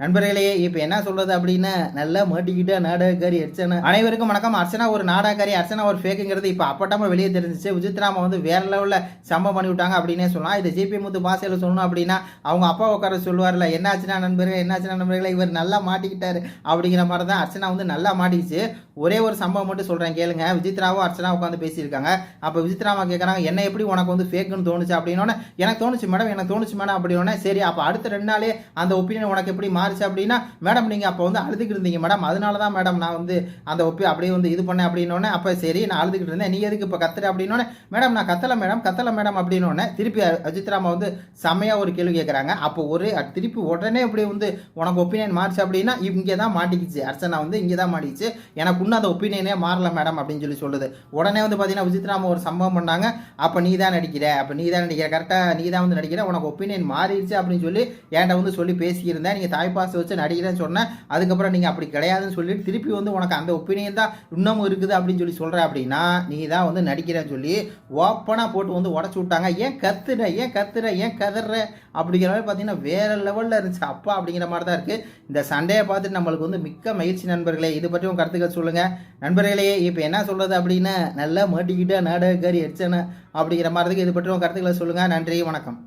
நண்பர்களே இப்போ என்ன சொல்றது அப்படின்னா நல்லா மாட்டிக்கிட்டா நாடகக்காரி அர்ச்சனா. அனைவருக்கும் வணக்கம். அர்ச்சனா ஒரு நாடகக்காரி அர்ச்சனா ஒரு ஃபேக்குங்கிறது இப்போ அப்பட்டமா வெளியே தெரிஞ்சிச்சு. விஜித்ராமா வந்து வேற லெவலில் சம்பவம் பண்ணி விட்டாங்க அப்படின்னே சொல்லலாம். இது ஜிபி முத்து பாசையில் சொல்லணும் அப்படின்னா அவங்க அப்பா உட்கார சொல்லுவார்ல என்னாச்சுன்னா நண்பர்களே என்னாச்சுன்னா நண்பர்களே இவர் நல்லா மாட்டிக்கிட்டாரு. அப்படிங்கிற மாதிரி தான் அர்ச்சனா வந்து நல்லா மாட்டிக்கிச்சு. ஒரே ஒரு சம்பவம் மட்டும் சொல்கிறேன் கேளுங்க. விஜித்ராவும் அர்ச்சனா உட்காந்து பேசியிருக்காங்க. அப்போ விஜித்ராமா கேட்குறாங்க என்ன எப்படி உனக்கு வந்து ஃபேக்குன்னு தோணுச்சு? அப்படின்னோடனே எனக்கு தோணுச்சு மேடம் எனக்கு தோணுச்சு மேடம் அப்படின்னோடனே சரி அப்போ அடுத்த ரெண்டு நாளே அந்த ஒப்பீனியன் உனக்கு எப்படி மா மாறுச்சு அப்படின்னா மேடம் நீங்கள் அப்போ வந்து அழுதுகிட்டு இருந்தீங்க மேடம். அதனால தான் மேடம் நான் வந்து அந்த ஒப்பி அப்படியே வந்து இது பண்ணேன் அப்படின்னோடனே அப்போ சரி நான் அழுதுகிட்டு இருந்தேன். நீ எதுக்கு இப்போ கத்துற? அப்படின்னோடனே மேடம் நான் கத்தலை மேடம் கத்தலை மேடம் அப்படின்னோடனே திருப்பி அஜித்ராமா வந்து செம்மையாக ஒரு கேள்வி கேட்குறாங்க அப்போ ஒரு திருப்பி உடனே இப்படி வந்து உனக்கு ஒப்பீனியன் மாறுச்சு அப்படின்னா இங்கே தான் மாட்டிக்கிச்சு. அர்ச்சனா வந்து இங்கே தான் மாட்டிக்கிச்சு. எனக்கு இன்னும் அந்த ஒப்பீனியனே மாறல மேடம் அப்படின்னு சொல்லி சொல்லுது. உடனே வந்து பார்த்தீங்கன்னா விஜித்ராமா ஒரு சம்பவம் பண்ணாங்க. அப்போ நீ தான் நடிக்கிற அப்போ நீ தான் நடிக்கிற கரெக்டாக நீ தான் வந்து நடிக்கிற உனக்கு ஒப்பீனியன் மாறிடுச்சு அப்படின்னு சொல்லி என்கிட்ட வந்து சொல்லி பேசியிருந்தேன். நீங்கள் பாஸ் வச்சு நடிக்கிறேன்னு சொன்னேன். அதுக்கப்புறம் நீங்கள் அப்படி கிடையாதுன்னு சொல்லிட்டு திருப்பி வந்து உனக்கு அந்த ஒப்பீனியன் தான் இன்னமும் இருக்குது அப்படின்னு சொல்லி சொல்கிற அப்படின்னா நீ தான் வந்து நடிக்கிறேன்னு சொல்லி ஓப்பனாக போட்டு வந்து உடச்சி விட்டாங்க. ஏன் கத்துற ஏன் கத்துற ஏன் கதற? அப்படிங்கிற மாதிரி பார்த்தீங்கன்னா வேற லெவலில் இருந்துச்சு. அப்பா அப்படிங்கிற மாதிரி தான் இருக்குது இந்த சண்டையை பார்த்துட்டு நம்மளுக்கு வந்து மிக்க மகிழ்ச்சி நண்பர்களே. இது பற்றி உங்கள் கருத்துக்கள் சொல்லுங்கள் நண்பர்களே இப்போ என்ன சொல்கிறது அப்படின்னா நல்லா மாட்டிக்கிட்டா நாடகக்காரி அடிச்சன அப்படிங்கிற மாதிரி இது பற்றி உங்கள் கருத்துக்களை சொல்லுங்கள் நன்றி வணக்கம்.